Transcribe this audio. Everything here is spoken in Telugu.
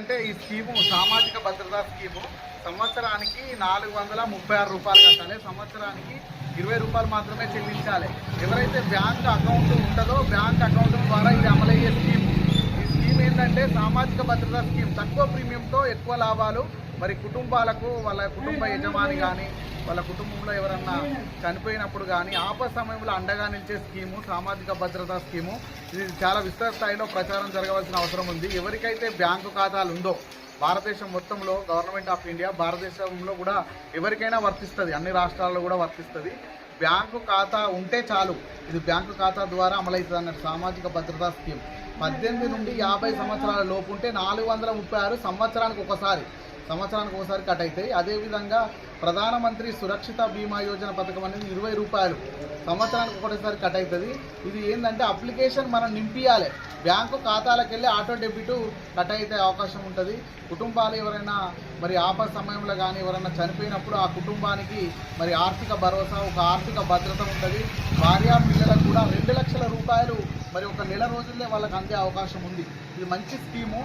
అంటే ఈ స్కీము సామాజిక భద్రతా స్కీము సంవత్సరానికి నాలుగు వందల ముప్పై ఆరు రూపాయలు కట్టాలి. సంవత్సరానికి ఇరవై రూపాయలు మాత్రమే చెల్లించాలి. ఎవరైతే బ్యాంక్ అకౌంట్ ఉంటుందో బ్యాంక్ అకౌంట్ ద్వారా ఇది అమలయ్యే స్కీమ్. ఈ స్కీమ్ ఏంటంటే సామాజిక భద్రతా స్కీమ్. తక్కువ ప్రీమియంతో ఎక్కువ లాభాలు మరి కుటుంబాలకు వాళ్ళ కుటుంబ యజమాని కానీ వాళ్ళ కుటుంబంలో ఎవరన్నా చనిపోయినప్పుడు కానీ ఆపద సమయంలో అండగా నిలిచే స్కీము సామాజిక భద్రతా స్కీము ఇది చాలా విస్తృత స్థాయిలో ప్రచారం జరగవలసిన అవసరం ఉంది. ఎవరికైతే బ్యాంకు ఖాతాలు ఉందో భారతదేశం మొత్తంలో గవర్నమెంట్ ఆఫ్ ఇండియా భారతదేశంలో కూడా ఎవరికైనా వర్తిస్తుంది. అన్ని రాష్ట్రాల్లో కూడా వర్తిస్తుంది. బ్యాంకు ఖాతా ఉంటే చాలు. ఇది బ్యాంకు ఖాతా ద్వారా అమలవుతుంది అన్నట్టు సామాజిక భద్రతా స్కీమ్. పద్దెనిమిది నుండి యాభై సంవత్సరాల లోపు ఉంటే నాలుగు వందల ముప్పై ఆరు సంవత్సరానికి ఒకసారి. సంవత్సరానికి ఒకసారి కట్ అవుతాయి అదేవిధంగా ప్రధానమంత్రి సురక్షిత బీమా యోజన పథకం అనేది ఇరవై రూపాయలు. సంవత్సరానికి ఒకటేసారి కట్ అవుతుంది ఇది ఏంటంటే అప్లికేషన్ మనం నింపియాలి. బ్యాంకు ఖాతాలకు వెళ్ళి ఆటో డెబిట్ కట్ అయితే అవకాశం ఉంటుంది. కుటుంబాలు ఎవరైనా మరి ఆపద సమయంలో కానీ ఎవరైనా చనిపోయినప్పుడు ఆ కుటుంబానికి మరి ఆర్థిక భరోసా ఒక ఆర్థిక భద్రత ఉంటుంది. భార్యా పిల్లలకు కూడా రెండు లక్షల రూపాయలు మరి ఒక నెల రోజుల్లో వాళ్ళకి అందే అవకాశం ఉంది. ఇది మంచి స్కీము.